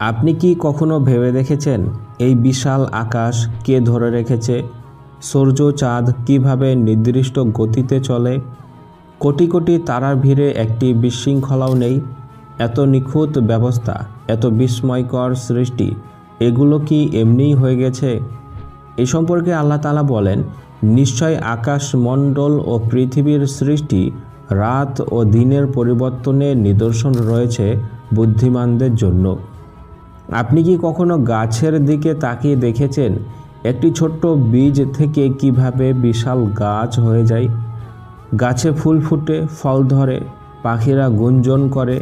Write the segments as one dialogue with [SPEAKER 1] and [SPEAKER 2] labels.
[SPEAKER 1] আপনি কি কখনো ভেবে দেখেছেন এই বিশাল আকাশ কে ধরে রেখেছে? সূর্য চাঁদ কীভাবে নির্দিষ্ট গতিতে চলে? কোটি কোটি তারার ভিড়ে একটি বিশৃঙ্খলাও নেই। এত নিখুঁত ব্যবস্থা, এত বিস্ময়কর সৃষ্টি, এগুলো কি এমনিই হয়ে গেছে? এ সম্পর্কে আল্লাহ তালা বলেন, নিশ্চয় আকাশমণ্ডল ও পৃথিবীর সৃষ্টি রাত ও দিনের পরিবর্তনের নিদর্শন রয়েছে বুদ্ধিমানদের জন্য। আপনি কি কখনো গাছের দিকে তাকিয়ে দেখেছেন? একটি ছোট্ট বীজ থেকে কীভাবে বিশাল গাছ হয়ে যায়? গাছে ফুল ফুটে, ফল ধরে, পাখিরা গুঞ্জন করে।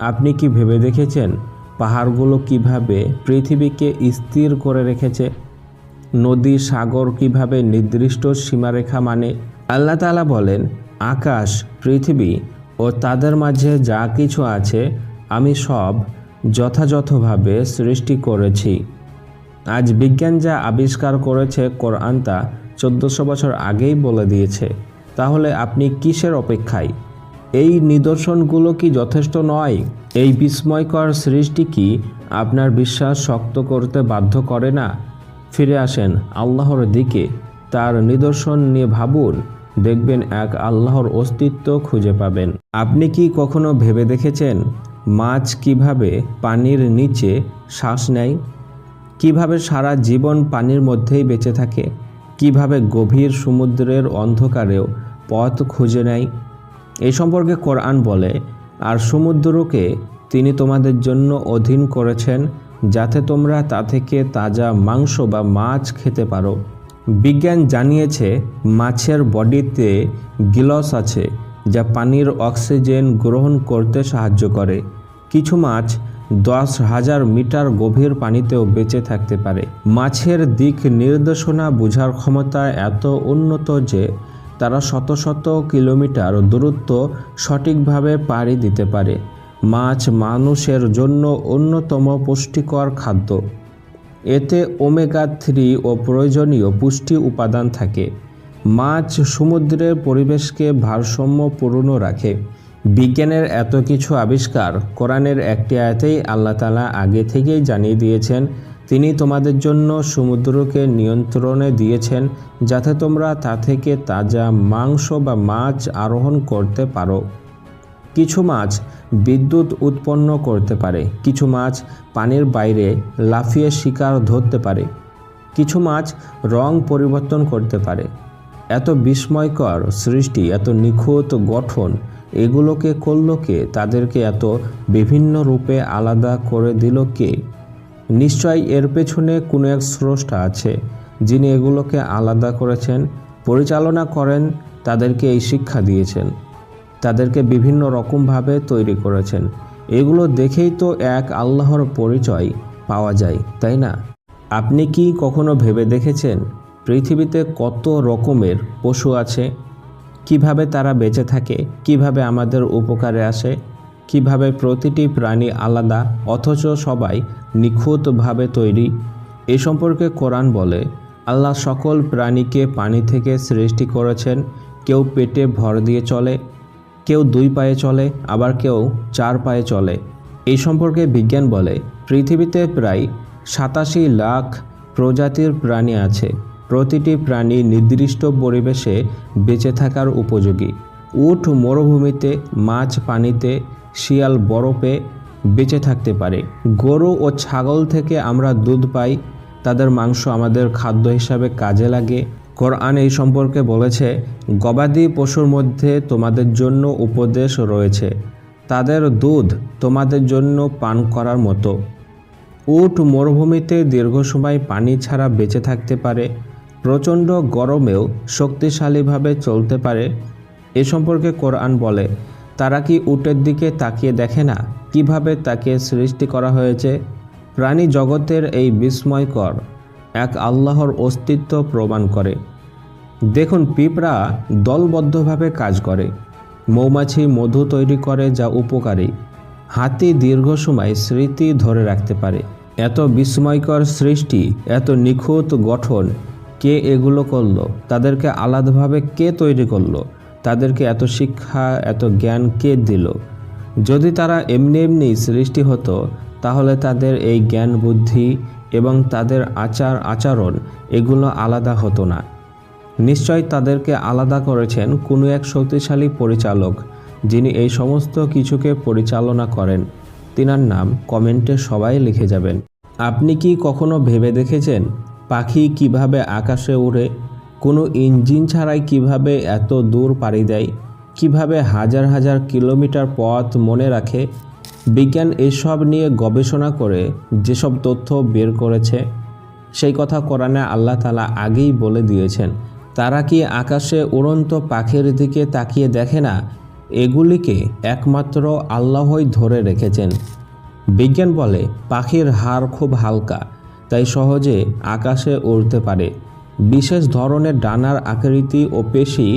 [SPEAKER 1] আপনি কি ভেবে দেখেছেন পাহাড়গুলো কীভাবে পৃথিবীকে স্থির করে রেখেছে? নদী, সাগর কীভাবে নির্দিষ্ট সীমারেখা মানে? আল্লাহ তাআলা বলেন, আকাশ, পৃথিবী ও তাদের মাঝে যা কিছু আছে, আমি সব যথাযথভাবে সৃষ্টি করেছি। আজ বিজ্ঞান যা আবিষ্কার করেছে কোরআন তা চোদ্দোশো বছর আগেই বলে দিয়েছে। তাহলে আপনি কিসের অপেক্ষায়? এই নিদর্শনগুলো কি যথেষ্ট নয়? এই বিস্ময়কর সৃষ্টি কি আপনার বিশ্বাস শক্ত করতে বাধ্য করে না? ফিরে আসেন আল্লাহর দিকে। তার নিদর্শন নিয়ে ভাবুন। দেখবেন এক আল্লাহর অস্তিত্ব খুঁজে পাবেন। আপনি কি কখনো ভেবে দেখেছেন? মাছ কীভাবে পানির নিচে শ্বাস নেয়? কীভাবে সারা জীবন পানির মধ্যেই বেঁচে থাকে? কীভাবে গভীর সমুদ্রের অন্ধকারেও পথ খুঁজে নেয়? এই সম্পর্কে কোরআন বলে, আর সমুদ্রকে তিনি তোমাদের জন্য অধীন করেছেন, যাতে তোমরা তা থেকে তাজা মাংস বা মাছ খেতে পারো। বিজ্ঞান জানিয়েছে, মাছের বডিতে গিলস আছে। যা পানির অক্সিজেন গ্রহণ করতে সাহায্য করে। কিছু মাছ দশ হাজার মিটার গভীর পানিতেও বেঁচে থাকতে পারে। মাছের দিক নির্দেশনা বোঝার ক্ষমতা এত উন্নত যে তারা শত শত কিলোমিটার দূরত্ব সঠিকভাবে পাড়ি দিতে পারে। মাছ মানুষের জন্য অন্যতম পুষ্টিকর খাদ্য। এতে ওমেগা থ্রি ও প্রয়োজনীয় পুষ্টি উপাদান থাকে। মাছ সমুদ্রের পরিবেশকে ভারসাম্য ভারসাম্যপূর্ণ রাখে। বিজ্ঞানের এত কিছু আবিষ্কার কোরআনের একটি আয়াতেই আল্লাহ তালা আগে থেকেই জানিয়ে দিয়েছেন, তিনি তোমাদের জন্য সমুদ্রকে নিয়ন্ত্রণে দিয়েছেন যাতে তোমরা তা থেকে তাজা মাংস বা মাছ আরোহণ করতে পারো। কিছু মাছ বিদ্যুৎ উৎপন্ন করতে পারে, কিছু মাছ পানির বাইরে লাফিয়ে শিকার ধরতে পারে, কিছু মাছ রং পরিবর্তন করতে পারে। এত বিস্ময়কর সৃষ্টি, এত নিখুঁত গঠন, এগুলোকে করল কে? তাদেরকে এত বিভিন্ন রূপে আলাদা করে দিল কে? নিশ্চয় এর পেছনে কোনো এক স্রষ্টা আছে, যিনি এগুলোকে আলাদা করেছেন, পরিচালনা করেন, তাদেরকে এই শিক্ষা দিয়েছেন, তাদেরকে বিভিন্ন রকমভাবে তৈরি করেছেন। এগুলো দেখেই তো এক আল্লাহর পরিচয় পাওয়া যায়, তাই না? আপনি কি কখনো ভেবে দেখেছেন? পৃথিবীতে কত রকমের পশু আছে? কীভাবে তারা বেঁচে থাকে? কীভাবে আমাদের উপকারে আসে? কীভাবে প্রতিটি প্রাণী আলাদা, অথচ সবাই নিখুঁতভাবে তৈরি? এ সম্পর্কে কোরআন বলে, আল্লাহ সকল প্রাণীকে পানি থেকে সৃষ্টি করেছেন। কেউ পেটে ভর দিয়ে চলে, কেউ দুই পায়ে চলে, আবার কেউ চার পায়ে চলে। এই সম্পর্কে বিজ্ঞান বলে, পৃথিবীতে প্রায় সাতাশি লাখ প্রজাতির প্রাণী আছে। প্রতিটি প্রাণী নির্দিষ্ট পরিবেশে বেঁচে থাকার উপযোগী। উট মরুভূমিতে, মাছ পানিতে, শিয়াল বরফে বেঁচে থাকতে পারে। গরু ও ছাগল থেকে আমরা দুধ পাই, তাদের মাংস আমাদের খাদ্য হিসাবে কাজে লাগে। কোরআন এই সম্পর্কে বলেছে, গবাদি পশুর মধ্যে তোমাদের জন্য উপদেশ রয়েছে, তাদের দুধ তোমাদের জন্য পান করার মতো। উট মরুভূমিতে দীর্ঘ সময় পানি ছাড়া বেঁচে থাকতে পারে প্রচণ্ড গরমেও শক্তিশালীভাবে চলতে পারে? এ সম্পর্কে কোরআন বলে, তারা কি উটের দিকে তাকিয়ে দেখে না কীভাবে তাকে সৃষ্টি করা হয়েছে? প্রাণী জগতের এই বিস্ময়কর এক আল্লাহর অস্তিত্ব প্রমাণ করে। দেখুন, পিঁপড়া দলবদ্ধভাবে কাজ করে। মৌমাছি মধু তৈরি করে যা উপকারী। হাতি দীর্ঘ সময় স্মৃতি ধরে রাখতে পারে। এত বিস্ময়কর সৃষ্টি, এত নিখুঁত গঠন কে এগুলো করল? তাদেরকে আলাদাভাবে কে তৈরি করল? তাদেরকে এত শিক্ষা, এত জ্ঞান কে দিল? যদি তারা এমনি এমনি সৃষ্টি হতো, তাহলে তাদের এই জ্ঞান, বুদ্ধি এবং তাদের আচার, আচরণ এগুলো আলাদা হতো না। নিশ্চয় তাদেরকে আলাদা করেছেন কোনো এক শক্তিশালী পরিচালক, যিনি এই সমস্ত কিছুকে পরিচালনা করেন। তিনার নাম কমেন্টে সবাই লিখে যাবেন। আপনি কি কখনো ভেবে দেখেছেন? পাখি কীভাবে আকাশে উড়ে কোনো ইঞ্জিন ছাড়াই কীভাবে এত দূর পাড়ি দেয়, কীভাবে হাজার হাজার কিলোমিটার পথ মনে রাখে, বিজ্ঞান এসব নিয়ে গবেষণা করে যেসব তথ্য বের করেছে, সেই কথা কোরআনে আল্লাহ তালা আগেই বলে দিয়েছেন। তারা কি আকাশে উড়ন্ত পাখির দিকে তাকিয়ে দেখে না? এগুলিকে একমাত্র আল্লাহই ধরে রেখেছেন। বিজ্ঞান বলে পাখির হাড় খুব হালকা তাই সহজে আকাশে উড়তে পারে। বিশেষ ধরনের ডানার আকৃতি ও পেশি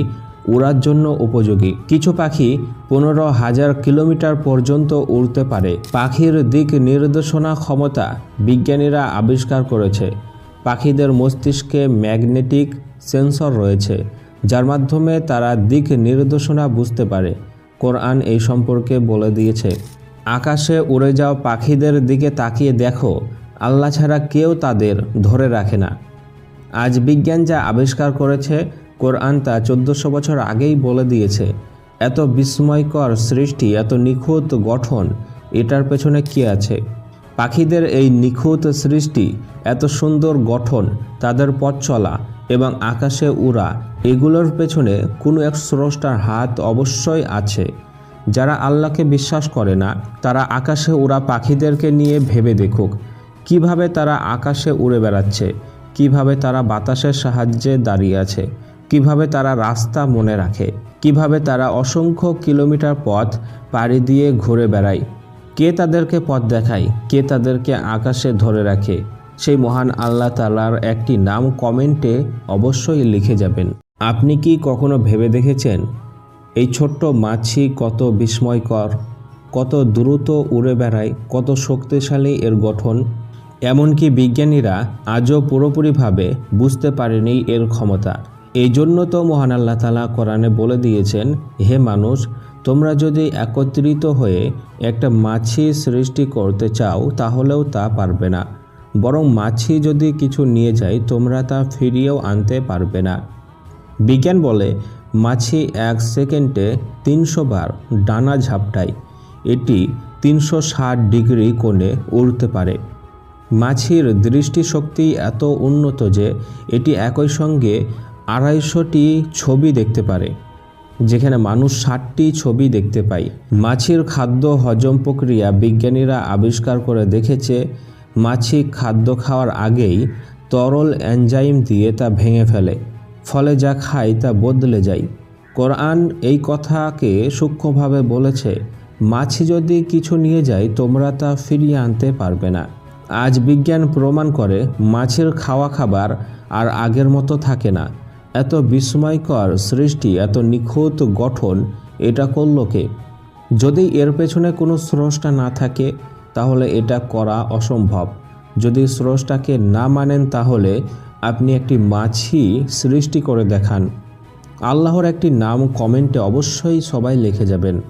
[SPEAKER 1] উড়ার জন্য উপযোগী। কিছু পাখি পনেরো হাজার কিলোমিটার পর্যন্ত উড়তে পারে। পাখির দিক নির্দেশনা ক্ষমতা বিজ্ঞানীরা আবিষ্কার করেছে। পাখিদের মস্তিষ্কে ম্যাগনেটিক সেন্সর রয়েছে, যার মাধ্যমে তারা দিক নির্দেশনা বুঝতে পারে। কোরআন এই সম্পর্কে বলে দিয়েছে, আকাশে উড়ে যাওয়া পাখিদের দিকে তাকিয়ে দেখো আল্লাহ ছাড়া কেউ তাদের ধরে রাখে না। আজ বিজ্ঞান যা আবিষ্কার করেছে, কোরআন তা চোদ্দোশো বছর আগেই বলে দিয়েছে। এত বিস্ময়কর সৃষ্টি, এত নিখুঁত গঠন, এটার পেছনে কি আছে? পাখিদের এই নিখুঁত সৃষ্টি, এত সুন্দর গঠন, তাদের পথ চলা এবং আকাশে উড়া, এগুলোর পেছনে কোনো এক স্রষ্টার হাত অবশ্যই আছে। যারা আল্লাহকে বিশ্বাস করে না, তারা আকাশে উড়া পাখিদেরকে নিয়ে ভেবে দেখুক। কীভাবে তারা আকাশে উড়ে বেড়াচ্ছে? কীভাবে তারা বাতাসের সাহায্যে দাঁড়িয়ে আছে? কীভাবে তারা রাস্তা মনে রাখে? কীভাবে তারা অসংখ্য কিলোমিটার পথ পাড়ি দিয়ে ঘুরে বেড়ায়? কে তাদেরকে পথ দেখায়? কে তাদেরকে আকাশে ধরে রাখে? সেই মহান আল্লাহ তালার একটি নাম কমেন্টে অবশ্যই লিখে যাবেন। আপনি কি কখনো ভেবে দেখেছেন, এই ছোট্ট মাছি কত বিস্ময়কর, কত দ্রুত উড়ে বেড়ায়, কত শক্তিশালী এর গঠন? এমনকি বিজ্ঞানীরা আজও পুরোপুরিভাবে বুঝতে পারেনি এর ক্ষমতা। এই জন্য তো মহান আল্লাহ তালা কোরআনে বলে দিয়েছেন, হে মানুষ, তোমরা যদি একত্রিত হয়ে একটা মাছি সৃষ্টি করতে চাও, তাহলেও তা পারবে না। বরং মাছি যদি কিছু নিয়ে যায়, তোমরা তা ফিরিয়েও আনতে পারবে না। বিজ্ঞান বলে, মাছি এক সেকেন্ডে তিনশো বার ডানা ঝাপটায়। এটি তিনশো ষাট ডিগ্রি কোণে উড়তে পারে। মাছির দৃষ্টিশক্তি এত উন্নত যে এটি একই সঙ্গে আড়াইশোটি ছবি দেখতে পারে, যেখানে মানুষ ষাটটি ছবি দেখতে পায়। মাছির খাদ্য হজম প্রক্রিয়া বিজ্ঞানীরা আবিষ্কার করে দেখেছে মাছি খাদ্য খাওয়ার আগেই তরল এনজাইম দিয়ে তা ভেঙে ফেলে, ফলে যা খায় তা বদলে যায়। কোরআন এই কথাকে সূক্ষ্মভাবে বলেছে মাছি যদি কিছু নিয়ে যায়, তোমরা তা ফিরিয়ে আনতে পারবে না। আজ বিজ্ঞান প্রমাণ করে মাছের খাওয়া খাবার আর আগের মতো থাকে না। এত বিস্ময়কর সৃষ্টি, এত নিখুঁত গঠন এটা করল কে? যদি এর পেছনে কোনো স্রষ্টা না থাকে, তাহলে এটা করা অসম্ভব। যদি স্রষ্টাকে না মানেন, তাহলে আপনি একটি মাছি সৃষ্টি করে দেখান। আল্লাহর একটি নাম কমেন্টে অবশ্যই সবাই লিখে যাবেন।